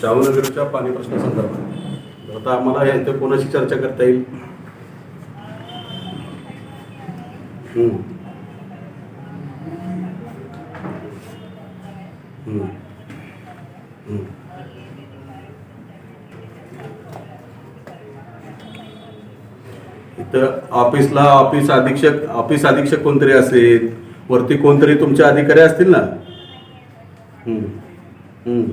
शाहूनगरच्या पाणी प्रश्नासंदर्भात आता आम्हाला यांच्या कोणाशी चर्चा करता येईल हम्म. हम्म. इथं ऑफिसला ऑफिस अधीक्षक ऑफिस अधीक्षक कोणतरी असेल वरती कोणतरी तुमचे अधिकारी असतील ना? हम्म.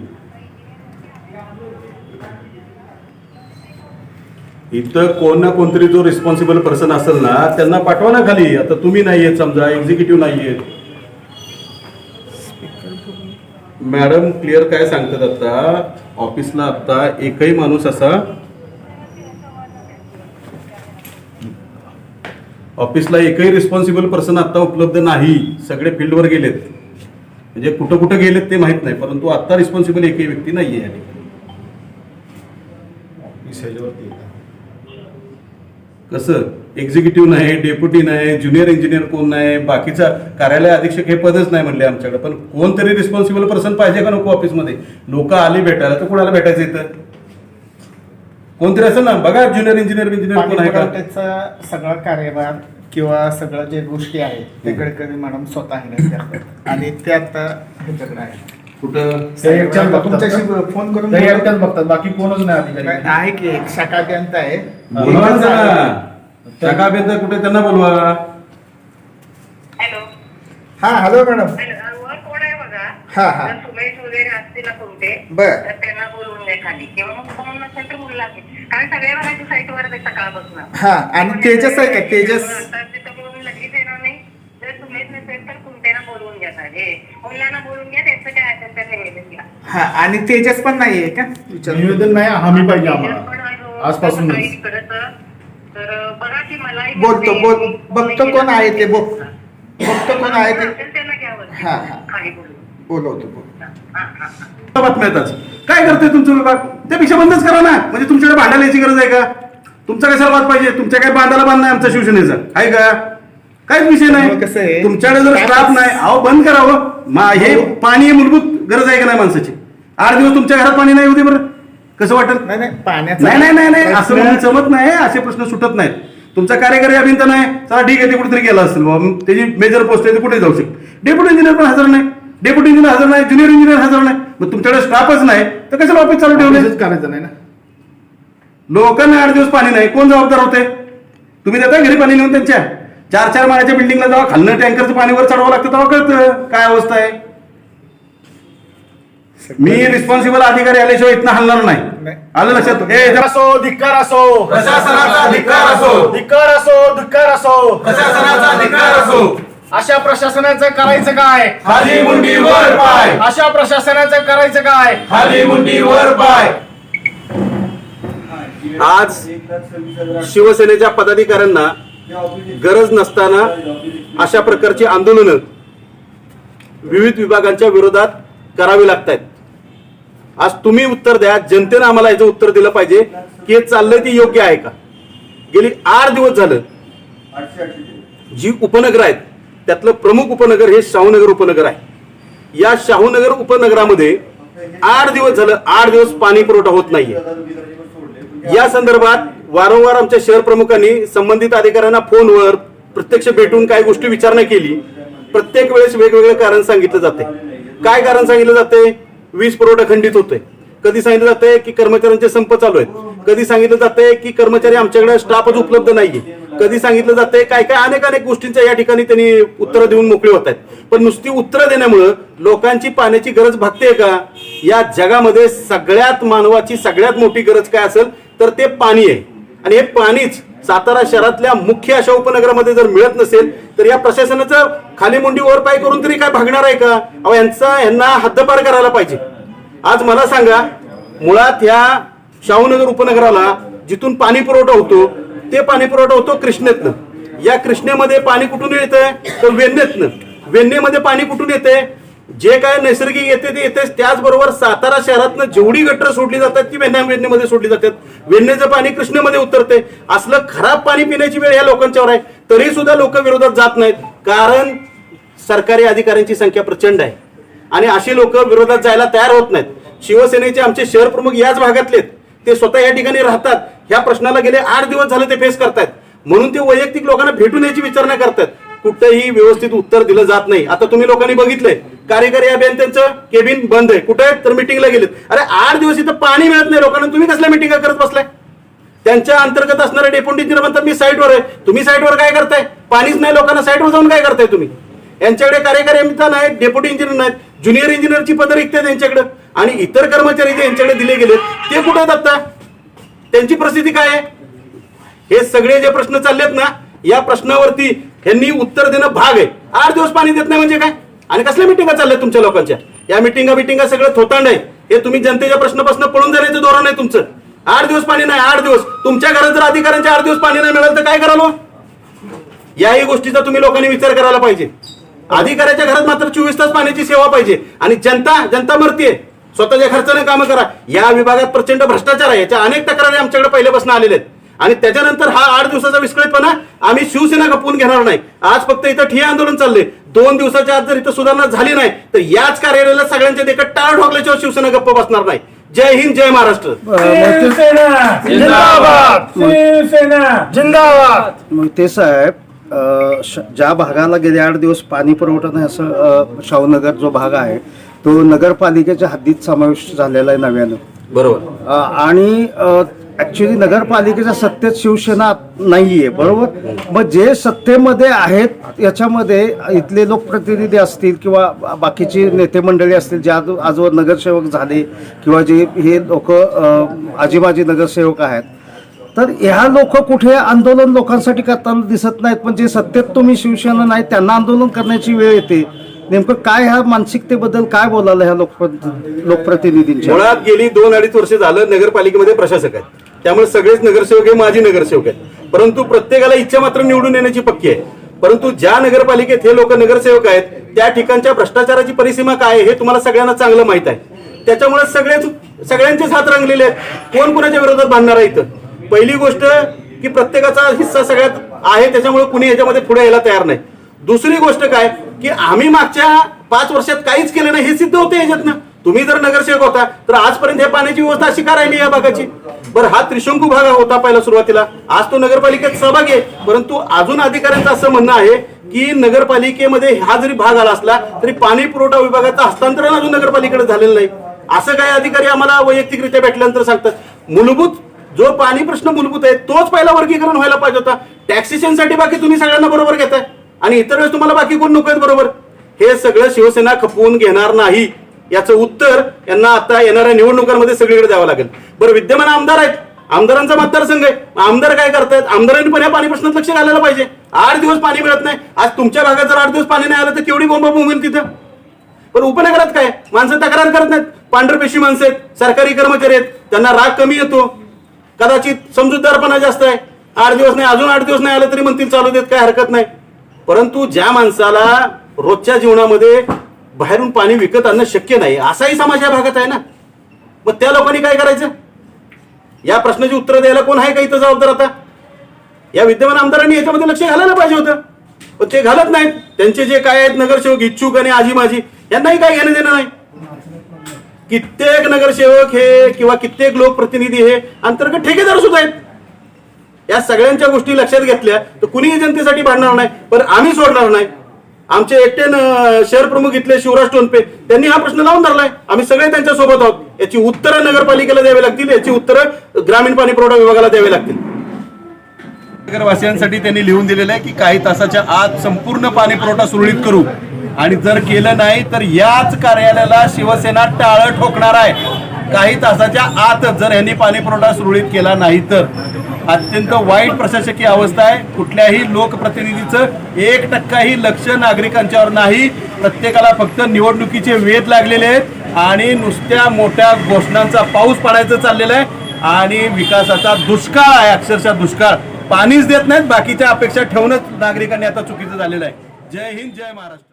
इथं कोण ना कोणतरी जो रिस्पॉन्सिबल पर्सन असेल ना त्यांना पाठवा ना खाली. आता तुम्ही नाही आहेत समजा एक्झिक्युटिव्ह नाही आहेत मॅडम क्लिअर काय सांगतात आता? ऑफिसला आता एकही माणूस असा ऑफिसला एकही रिस्पॉन्सिबल पर्सन आता उपलब्ध नाही. सगळे फील्डवर गेलेत. म्हणजे कुठं कुठं गेलेत ते माहीत नाही परंतु आता रिस्पॉन्सिबल एकही व्यक्ती नाहीये या ठिकाणी कसं? एक्झिक्युटिव्ह नाही डेप्युटी नाही ज्युनियर इंजिनियर कोण नाही बाकीचा कार्यालय अधीक्षक हे पदच नाही म्हणले आमच्याकडे. पण कोणतरी रिस्पॉन्सिबल पर्सन पाहिजे का नको ऑफिसमध्ये लोक आली भेटायला तर कुणाला भेटायचं इथं? कोणतरी असेल ना बघा ज्युनियर इंजिनियर इंजिनियर कोण आहे का? पाणीपुरवठ्याचा सगळा कार्यभार किंवा सगळ्या जे गोष्टी आहेत ते गडकरी मॅडम स्वतः हँडल करतात. आणि ते आता ह्याच्याकडे आहे कुठं? ते एकट्याच बघतात. तुमच्याशी? फोन करून ते एकट्याच बघतात बाकी कोणच नाही अधिकारी आहे की एक आहे? बोलवा ना कुठे त्यांना बोलवा. हॅलो. हा हॅलो मॅडम. हॅलो वर कोण आहे बघा? हा, हा. सुमेश वगैरे बर. तर त्यांना बोलवून घ्या खाली. किंवा मग कोण नसेल तर बोलला की. कारण सगळ्या भरायच्या साईटवर आहे सकाळपासून हा आणि तेजस आहे का? तेजस. आता तिथं बोलून लगेच येणार नाही. जर सुमेश नसेल तर कुंटेना बोलवून घ्या हे मुलांना बोलवून घ्या त्यांचं काय असेल तर निवेदन घ्या. हा आणि तेजस पण नाहीये का? विचार निवेदन नाही हमी पाहिजे पण आम्हाला. सकाळी तिकडं तर- तर बघा की मला बोलतो बोल बघतो कोण आहे ते बघ बघतो कोण आहे ते. त्यांना घ्यावं. हा, हा. खाली बोलून. बोलवतो. बोल हा हा हा बातम्या येतात काय करतोय तुमचं विभाग त्यापेक्षा बंदच करा ना. म्हणजे तुमच्याकडे भांडायला यायची गरज आहे का? तुमचा कशाला वाद पाहिजे? तुमच्या काय बांधाला बांध नाही आमच्या शिवसेनेचा? आहे का? काहीच विषय त्यामुळे कसं आहे? नाही तुमच्याकडे जर काय स्टाफ पण- नाही अहो बंद करावं मा हे पाणी हे मूलभूत गरज आहे का नाही माणसाची? आठ दिवस तुमच्या घरात पाणी नाही होते बरं. कसं वाटत? नाही नाही पाण्याचा नाही नाही नाही नाही. असं म्हणून जमत नाही. असे प्रश्न सुटत नाहीत. तुमचा कार्यकारी अभियंता नाही. चला ठीक आहे ते कुठेतरी गेला असेल. बाबा त्याची मेजर पोस्ट आहे ते कुठे जाऊ शकते? डेप्युटी इंजिनियर पण हजर नाही. डेप्युटी इंजिनियर हजर नाही ज्युनियर इंजिनियर हजर नाही. मग तुमच्याकडे स्टाफच नाही तर कशाला ऑफिस चालू ठेवले? करायचं नाही ना. लोकांना आठ दिवस पाणी नाही कोण जबाबदार होते? तुम्ही देता घरी पाणी नेऊन त्यांच्या? चार चार माळ्याच्या बिल्डिंगला जेव्हा खालनं टँकरचं पाणी वर चढवावं लागतं तेव्हा कळतं काय अवस्था आहे. मी रिस्पॉन्सिबल अधिकारी आल्याशिवाय इथनं हलणार नाही. आलं लक्षात? ए असो धिक्कार असो. प्रशासनाचा धिक्कार असो. धिक्कार असो धिक्कार असो. प्रशासनाचा धिक्कार असो. अशा प्रशासनाचं करायचं काय? खाली मुंडी वर पाय. अशा प्रशासनाचं करायचं काय? खाली मुंडी वर पाय. आज शिवसेनेच्या पदाधिकाऱ्यांना गरज नसताना अशा प्रकारची आंदोलनं विविध विभागांच्या विरोधात करावी लागत आहेत आज तुम्ही उत्तर द्या जनतेनं आम्हाला याचं उत्तर दिलं पाहिजे की हे चाललंय ते योग्य आहे का? गेली आठ दिवस झालं जी उपनगर आहेत त्यातलं प्रमुख उपनगर हे शाहूनगर उपनगर आहे. या शाहूनगर उपनगरामध्ये आठ दिवस झालं आठ दिवस पाणी पुरवठा होत नाहीये. या संदर्भात वारंवार आमच्या शहर प्रमुखांनी संबंधित अधिकाऱ्यांना फोनवर प्रत्यक्ष भेटून काही गोष्टी विचारणा केली. प्रत्येक वेळेस वेगवेगळे कारण सांगितलं जाते. काय कारण सांगितलं जाते? वीज पुरवठा खंडित होतोय. कधी सांगितलं जाते की कर्मचाऱ्यांचे संप चालू आहेत. कधी सांगितलं जाते की कर्मचारी आमच्याकडे स्टाफच उपलब्ध नाहीये. कधी सांगितलं जाते काय काय अनेक अनेक गोष्टींच्या या ठिकाणी त्यांनी उत्तरं देऊन मोकळे होत आहेत. पण नुसती उत्तरं देण्यामुळं लोकांची पाण्याची गरज भागते का? या जगामध्ये सगळ्यात मानवाची सगळ्यात मोठी गरज काय असेल तर ते पाणी आहे. आणि हे पाणीच सातारा शहरातल्या मुख्य अशा उपनगरामध्ये जर मिळत नसेल तर या प्रशासनाचं खाली मुंडी वर पाय करून तरी काय भागणार आहे का? अहो यांचा यांना हद्दपार करायला पाहिजे. आज मला सांगा मुळात ह्या शाहूनगर उपनगराला जिथून पाणी पुरवठा होतो ते पाणी पुरवठा होतो कृष्णेतनं. या कृष्णेमध्ये पाणी कुठून येतंय? तर वेण्णेतनं. वेण्णेमध्ये पाणी कुठून येते जे काय नैसर्गिक येते ते येतेच. त्याचबरोबर सातारा शहरातनं जेवढी गटर सोडली जातात ती वेण्णा वेण्णेमध्ये सोडली जातात. वेण्णेचं पाणी कृष्णेमध्ये उतरते असलं खराब पाणी पिण्याची वेळ या लोकांच्यावर आहे. तरी सुद्धा लोक विरोधात जात नाहीत. कारण सरकारी अधिकाऱ्यांची संख्या प्रचंड आहे. आणि अशी लोक विरोधात जायला तयार होत नाहीत. शिवसेनेचे आमचे शहर प्रमुख याच भागातले आहेत. ते स्वतः या ठिकाणी राहतात. ह्या प्रश्नाला गेले आठ दिवस झाले ते फेस करतायत. म्हणून ते वैयक्तिक लोकांना भेटून याची विचारणा करतात. कुठंही व्यवस्थित उत्तर दिलं जात नाही. आता तुम्ही लोकांनी बघितलंय कार्यकारी अभियंत्यांचं केबिन बंद आहे. कुठे तर मिटिंगला गेलेत. अरे आठ दिवस इथं पाणी मिळत नाही लोकांना. तुम्ही कसल्या मिटिंगा करत बसलाय? त्यांच्या अंतर्गत असणारे डेप्युटी इंजिनियर म्हणतात मी साईटवर आहे. तुम्ही साईटवर काय करताय? पाणीच नाही लोकांना. साईटवर जाऊन काय करताय तुम्ही? यांच्याकडे कार्यकारी अभियंता नाहीत डेप्युटी इंजिनियर नाहीत ज्युनियर इंजिनियरची पदं रिक्त त्यांच्याकडे आणि इतर कर्मचारी जे यांच्याकडे दिले गेले ते कुठे आहेत आता? त्यांची प्रसिद्धी काय आहे? हे सगळे जे प्रश्न चाललेत ना या प्रश्नावरती यांनी उत्तर देणं भाग आहे. आठ दिवस पाणी देत नाही म्हणजे काय? आणि कसल्या मिटिंगा चालल्या तुमच्या लोकांच्या? या मिटिंगा मिटिंगा सगळं थोतांड आहे. हे तुम्ही जनतेच्या प्रश्नापासून पळून जाण्याचं धोरण आहे तुमचं. आठ दिवस पाणी नाही आठ दिवस. तुमच्या घरात जर अधिकाऱ्यांच्या आठ दिवस पाणी नाही मिळालं तर काय करालो याही गोष्टीचा तुम्ही लोकांनी विचार करायला पाहिजे. अधिकाऱ्याच्या घरात मात्र चोवीस तास पाण्याची सेवा पाहिजे. आणि जनता जनता मरतीये. स्वतःच्या खर्चाने कामं करा. या विभागात प्रचंड भ्रष्टाचार आहे. याच्या अनेक तक्रारी आमच्याकडे पहिल्यापासून आलेल्या आहेत. आणि त्याच्यानंतर हा आठ दिवसाचा विस्कळीतपणा आम्ही शिवसेना खपवून घेणार नाही. आज फक्त इथं ठिय्या आंदोलन चाललंय. दोन दिवसाच्या आत जर इथं सुधारणा झाली नाही तर याच कार्यालयाला सगळ्यांच्या देखत टाळ ठोकल्याशिवाय शिवसेना गप्प बसणार नाही. जय हिंद जय महाराष्ट्र. जिंदाबाद! मग ते साहेब ज्या भागाला गेले आठ दिवस पाणी पुरवठा नाही असं शाहूनगर जो भाग आहे तो नगरपालिकेच्या हद्दीत समावेश झालेला आहे नव्यानं. बरोबर. अ, आणि ऍक्च्युली नगरपालिकेच्या सत्तेत शिवसेना नाहीये बरोबर? मग जे सत्तेमध्ये आहेत याच्यामध्ये इथले लोकप्रतिनिधी असतील किंवा बाकीचे नेते मंडळी असतील जे आज आजवर नगरसेवक झाले किंवा जे हे लोक आजीबाजी नगरसेवक आहेत तर ह्या लोक कुठे आंदोलन लोकांसाठी करताना दिसत नाहीत. पण जे सत्तेत तुम्ही शिवसेना नाही त्यांना आंदोलन करण्याची वेळ येते. नेमकं काय ह्या मानसिकतेबद्दल काय बोलायला ह्या लोकप्रति लोकप्रतिनिधींच्या? मुळात गेली दोन अडीच वर्ष झालं नगरपालिकेमध्ये प्रशासक आहेत. त्यामुळे सगळेच नगरसेवक हे माजी नगरसेवक आहेत. परंतु प्रत्येकाला इच्छा मात्र निवडून येण्याची पक्की आहे. परंतु ज्या नगरपालिकेत हे लोक नगरसेवक आहेत त्या ठिकाणच्या भ्रष्टाचाराची परिसीमा काय आहे हे तुम्हाला सगळ्यांना चांगलं माहीत आहे. त्याच्यामुळे सगळेच सगळ्यांचेच हात रंगलेले आहेत. कोण कोणाच्या विरोधात बांधणार आहे इथं? पहिली गोष्ट की प्रत्येकाचा हिस्सा सगळ्यात आहे त्याच्यामुळे कुणी याच्यामध्ये पुढे यायला तयार नाही. दुसरी गोष्ट काय? की आम्ही मागच्या पाच वर्षात काहीच केलं नाही हे सिद्ध होते याच्यातनं. तुम्ही जर नगरसेवक होता तर आजपर्यंत हे पाण्याची व्यवस्था अशी का राहिली या भागाची? बरं हा त्रिशंकू भाग होता पहिला सुरुवातीला. आज तो नगरपालिकेत सहभाग आहे. परंतु अजून अधिकाऱ्यांचं असं म्हणणं आहे की नगरपालिकेमध्ये हा जरी भाग आला असला तरी पाणी पुरवठा विभागाचं हस्तांतरण अजून नगरपालिकेकडे झालेलं नाही. असं काही अधिकारी आम्हाला वैयक्तिकरित्या भेटल्यानंतर सांगतात. मूलभूत जो पाणी प्रश्न मूलभूत आहे तोच पहिला वर्गीकरण व्हायला पाहिजे होता. टॅक्सेशनसाठी बाकी तुम्ही सगळ्यांना बरोबर घेताय. आणि इतर वेळेस तुम्हाला बाकी कोण नको आहेत बरोबर? हे सगळं शिवसेना खपवून घेणार नाही याचं उत्तर यांना आता येणाऱ्या निवडणुकांमध्ये सगळीकडे द्यावं लागेल. बरं विद्यमान आमदार आहेत. आमदारांचा मतदारसंघ आहे. आमदार काय करतायत? आमदारांनी पण या पाणी प्रश्नात लक्ष घालायला पाहिजे. आठ दिवस पाणी मिळत नाही. आज तुमच्या भागात जर आठ दिवस पाणी नाही आलं तर केवढी बोंबा बोंबेल तिथं? पण उपनगरात काय? माणसं तक्रार करत नाहीत. पांढरपेशी माणसं आहेत. सरकारी कर्मचारी आहेत. त्यांना राग कमी येतो. कदाचित समजूतदारपणा जास्त आहे. आठ दिवस नाही अजून आठ दिवस नाही आलं तरी म्हणतील चालू देत काय हरकत नाही. परंतु ज्या माणसाला रोजच्या जीवनामध्ये बाहेरून पाणी विकत आणणं शक्य नाही असाही समाज या भागात आहे ना? मग त्या लोकांनी काय करायचं? या प्रश्नाची उत्तर द्यायला कोण आहे का इथं जबाबदार आता? या विद्यमान आमदारांनी याच्यामध्ये लक्ष घालायला पाहिजे होतं. पण ते घालत नाहीत. त्यांचे जे काय आहेत नगरसेवक इच्छुक आणि आजी माझी यांनाही काय घेणं देणं नाही. कित्येक नगरसेवक हे किंवा कित्येक लोकप्रतिनिधी हे अंतर्गत ठेकेदार सुद्धा आहेत. या सगळ्यांच्या गोष्टी लक्षात घेतल्या तर कुणीही जनतेसाठी भांडणार नाही पण आम्ही सोडणार नाही. आमचे एकटे शहर प्रमुख इथले शिवराज टोनपे त्यांनी हा प्रश्न लावून धरलाय. आम्ही सगळे त्यांच्यासोबत आहोत. याची उत्तरं नगरपालिकेला द्यावी लागतील याची उत्तरं ग्रामीण पाणी पुरवठा विभागाला द्यावी लागतील. नगरवासियांसाठी त्यांनी लिहून दिलेलं आहे की काही तासाच्या आत संपूर्ण पाणी पुरवठा सुरळीत करू. आणि जर केलं नाही तर याच कार्यालयाला शिवसेना टाळं ठोकणार आहे. काही तासाच्या आत जर यांनी पाणी पुरवठा सुरळीत केला नाही तर. अत्यंत वाईट प्रशासकीय अवस्था आहे. कुठल्याही लोकप्रतिनिधीचं एक टक्काही लक्ष नागरिकांच्यावर नाही. प्रत्येकाला फक्त निवडणुकीचे वेध लागलेले आहेत आणि नुसत्या मोठ्या घोषणांचा पाऊस पडायचं चाललेला आहे आणि विकासाचा दुष्काळ आहे अक्षरशः दुष्काळ. पाणीच देत नाहीत बाकीच्या अपेक्षा ठेवूनच नागरिकांनी आता चुकीचं झालेलं आहे. जय हिंद जय महाराष्ट्र.